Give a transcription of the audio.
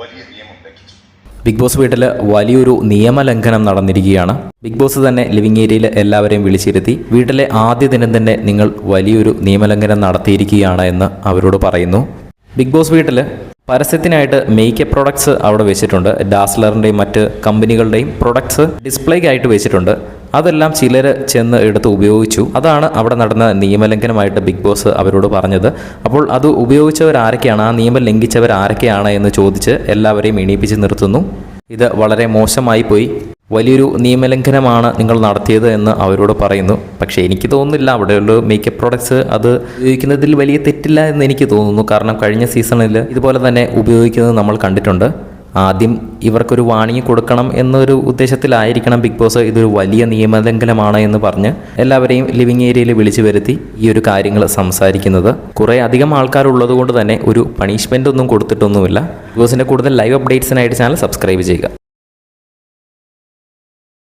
വലിയ നിയമം ലംഘിച്ചു. ബിഗ് ബോസ് വീട്ടിൽ വലിയൊരു നിയമലംഘനം നടന്നിരിക്കുകയാണ്. ബിഗ് ബോസ് തന്നെ ലിവിംഗ് ഏരിയയിൽ എല്ലാവരെയും വിളിച്ചിരുത്തി വീട്ടിലെ ആദ്യ ദിനം തന്നെ നിങ്ങൾ വലിയൊരു നിയമലംഘനം നടത്തിയിരിക്കുകയാണ് എന്ന് അവരോട് പറയുന്നു. ബിഗ് ബോസ് വീട്ടിൽ പരസ്യത്തിനായിട്ട് മേക്കപ്പ് പ്രൊഡക്ട്സ് അവിടെ വെച്ചിട്ടുണ്ട്. ഡാസ്ലറിന്റെയും മറ്റ് കമ്പനികളുടെയും പ്രൊഡക്ട്സ് ഡിസ്പ്ലേക്കായിട്ട് വെച്ചിട്ടുണ്ട്. അതെല്ലാം ചിലർ ചെന്ന് എടുത്ത് ഉപയോഗിച്ചു. അതാണ് അവിടെ നടന്ന നിയമലംഘനമായിട്ട് ബിഗ് ബോസ് അവരോട് പറഞ്ഞത്. അപ്പോൾ അത് ഉപയോഗിച്ചവർ ആരൊക്കെയാണ്? ആ നിയമം ലംഘിച്ചവർ ആരൊക്കെയാണ് എന്ന് ചോദിച്ച് എല്ലാവരെയും എണീപ്പിച്ച് നിർത്തുന്നു. ഇത് വളരെ മോശമായി പോയി. വലിയൊരു നിയമലംഘനമാണ് നിങ്ങൾ നടത്തിയത് എന്ന് അവരോട് പറയുന്നു. പക്ഷേ എനിക്ക് തോന്നുന്നില്ല അവിടെയുള്ള മേക്കപ്പ് പ്രോഡക്ട്സ് അത് ഉപയോഗിക്കുന്നതിൽ വലിയ തെറ്റില്ല എന്ന് എനിക്ക് തോന്നുന്നു. കാരണം കഴിഞ്ഞ സീസണിൽ ഇതുപോലെ തന്നെ ഉപയോഗിക്കുന്നത് നമ്മൾ കണ്ടിട്ടുണ്ട്. ആദ്യം ഇവർക്കൊരു വാണിംഗ് കൊടുക്കണം എന്നൊരു ഉദ്ദേശത്തിലായിരിക്കണം ബിഗ് ബോസ് ഇതൊരു വലിയ നിയമലംഘനമാണ് എന്ന് പറഞ്ഞ് എല്ലാവരെയും ലിവിങ് ഏരിയയിൽ വിളിച്ചു വരുത്തി ഈ ഒരു കാര്യങ്ങൾ സംസാരിക്കുന്നത്. കുറേ അധികം ആൾക്കാരുള്ളത് കൊണ്ട് തന്നെ ഒരു പണിഷ്മെന്റ് ഒന്നും കൊടുത്തിട്ടൊന്നുമില്ല. ബിഗ് ബോസിന്റെ കൂടുതൽ ലൈവ് അപ്ഡേറ്റ്സിനായിട്ട് ചാനൽ സബ്സ്ക്രൈബ് ചെയ്യുക.